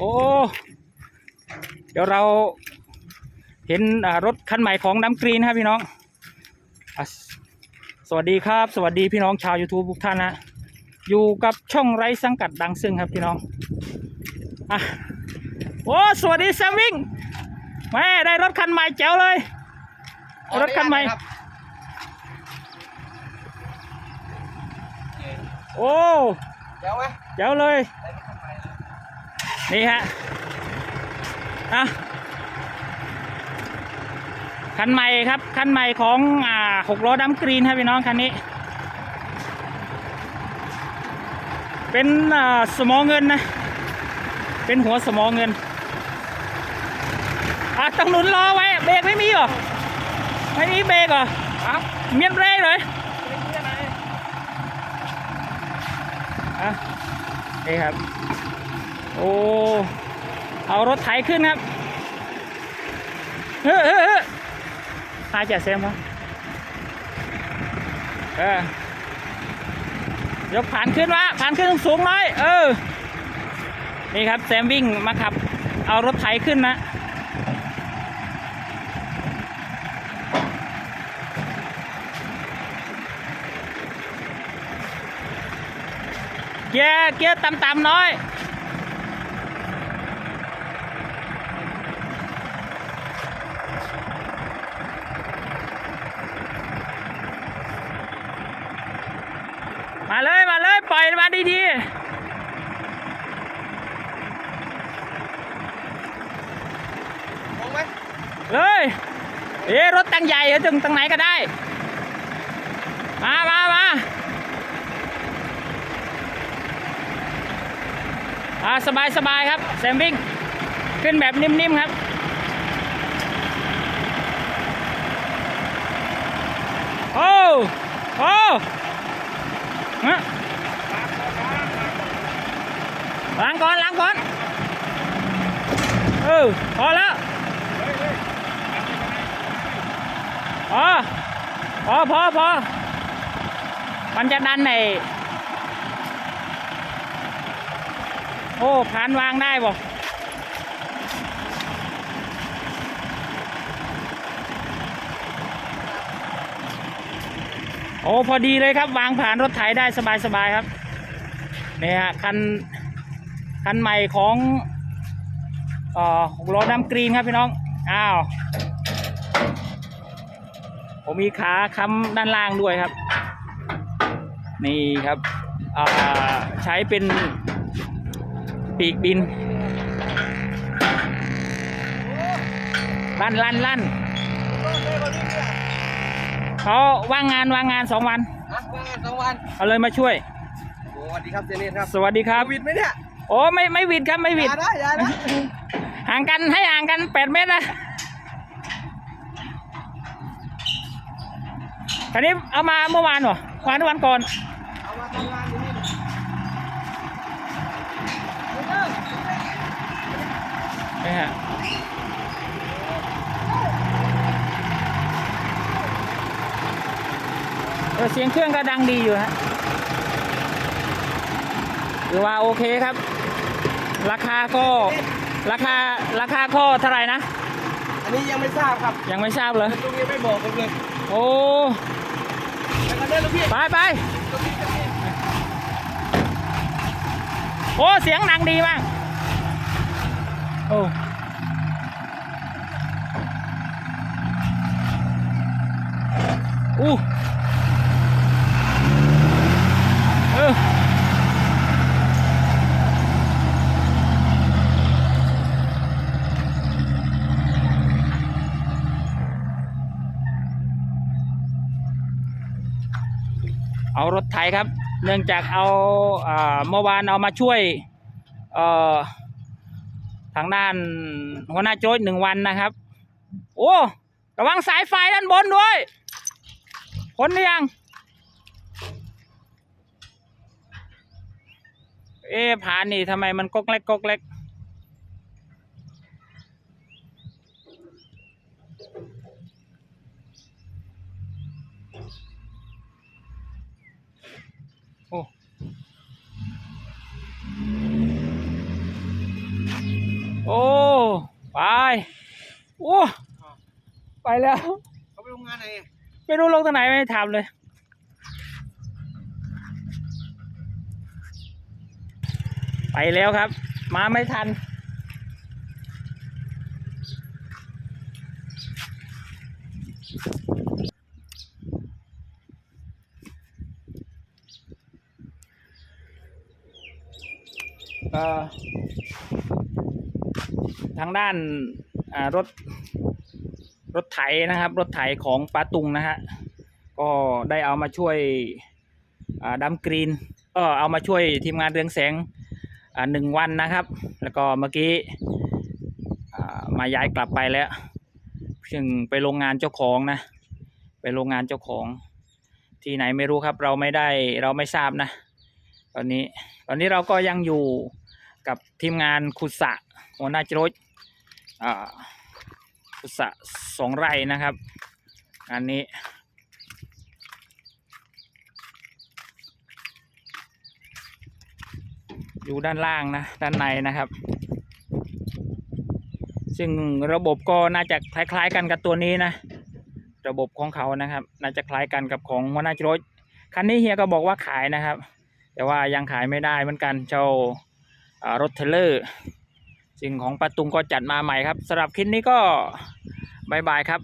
โอ้ เดี๋ยวเราเห็นอ่ารถคันใหม่ของน้ำกรีนครับพี่น้องอะสวัสดีครับ สวัสดีพี่น้องชาว YouTube ทุกท่านนะอยู่กับช่องไร้สังกัดดังซึ่งครับพี่น้องอะโอ้สวัสดีแซมวิ่งแม่ได้รถคันใหม่แจ๋วเลย รถคันใหม่โอ้เดี๋ยวไหมแจ๋วเลย นี่ฮะอะคันใหม่ครับคันใหม่ของอ่าหกล้อดำกรีนครับพี่น้องคันนี้ เป็นอ่าสมอเงินนะ เป็นหัวสมอเงินอะต้องหนุนล้อไว้เบรกไม่มีเหรอไม่มีเบรกเหรอครับเมียนเร่เลยอะนี่ครับ โอ้ เอารถไถขึ้นครับ เฮ้ยเฮ้ยเฮ้ยตายแก่เซมครับเออยกผ่านขึ้นวะผ่านขึ้นสูงหน่อย เออ นี่ครับแซมวิ่งมาขับ เอารถไถขึ้นนะเกียร์เกียร์ต่ำๆน้อย มาเลยมาเลยปล่อยมาดีมองไหมๆเลยเอ๊ะรถตั้งใหญ่ถึงตั้งไหนก็ได้ มามามาอ่าสบายสบายครับแซมวิ่งขึ้นแบบนิ่มๆครับโอ้โอ้ ฮะล้างก่อนล้างก่อนเออพอแล้วพอพอพอพอมันจะดันไหนโอ้ผ่านวางได้บ่ โอ้พอดีเลยครับ วางผ่านรถไถได้สบายๆครับนี่ฮะคันคันใหม่ของเอ่อล้อดำกรีนครับพี่น้องอ้าวผมมีขาค้ำด้านล่างด้วยครับ นี่ครับอ่าใช้เป็นปีกบินลั่นลั่นลั่น เขาว่างงานว่างงานสองวันฮะว่างงานสองวันเอาเลยมาช่วยโอ้สวัสดีครับเจเนตครับสวัสดีครับโวิดไหมเนี่ยโอ้ไม่ไม่หวิดครับไม่หวิดอย่านะอย่านะห่างกันให้ห่างกันแปดเมตรนะคันนี้เอามาเมื่อวานเหรอวานหรือวันก่อนเอามาทำงานอยู่นี่นี่ฮะ เออเสียงเครื่องก็ดังดีอยู่ฮะหรือว่าโอเคครับ ราคาก็ราคาราคาก็เท่าไหร่นะ อันนี้ยังไม่ทราบครับ ยังไม่ทราบเลยตรงนี้ไม่บอกผมเลยโอ้แล้วก็เดินลูกพี่ไปไปตรงนี้ตรงนี้โอ้ เสียงดังดีมากโอ้อู้ เอารถไถครับ เนื่องจากเอาเมื่อวานเอามาช่วยทางด้านหัวหน้าโจ้ยหนึ่งวันนะครับ โอ้ระวังสายไฟด้านบนด้วยพ้นหรือยัง เอ๊ะผานนี่ทำไมมันก๊กเล็กก๊กเล็ก ไป โอ้ไปแล้ว เขาไปโรงงานไหนไม่รู้ลงตรงไหนไม่ได้ถามเลยไปแล้วครับ มาไม่ทันก็ ทางด้านรถรถไถนะครับ รถไถของปาตุงนะฮะก็ได้เอามาช่วยอ่าดำกรีนก็เอามาช่วยทีมงานเรืองแสงหนึ่งวันนะครับ แล้วก็เมื่อกี้มาย้ายกลับไปแล้วซึ่งไปโรงงานเจ้าของนะ ไปโรงงานเจ้าของ ที่ไหนไม่รู้ครับ เราไม่ได้เราไม่ทราบนะ ตอนนี้ตอนนี้เราก็ยังอยู่ กับทีมงานขุสระหัวหน้าจรดอ่าขุสระสองไร่นะครับงานนี้อยู่ด้านล่างนะด้านในนะครับ ซึ่งระบบก็น่าจะคล้าย ๆ กันกับตัวนี้นะ ระบบของเขานะครับ น่าจะคล้ายกันกับของหัวหน้าจรดคันนี้เฮียก็บอกว่าขายนะครับ แต่ว่ายังขายไม่ได้เหมือนกันเจ้า รถเทเลอร์ สิ่งของประตุงก็จัดมาใหม่ครับสำหรับคลิปนี้ก็บายบายครับ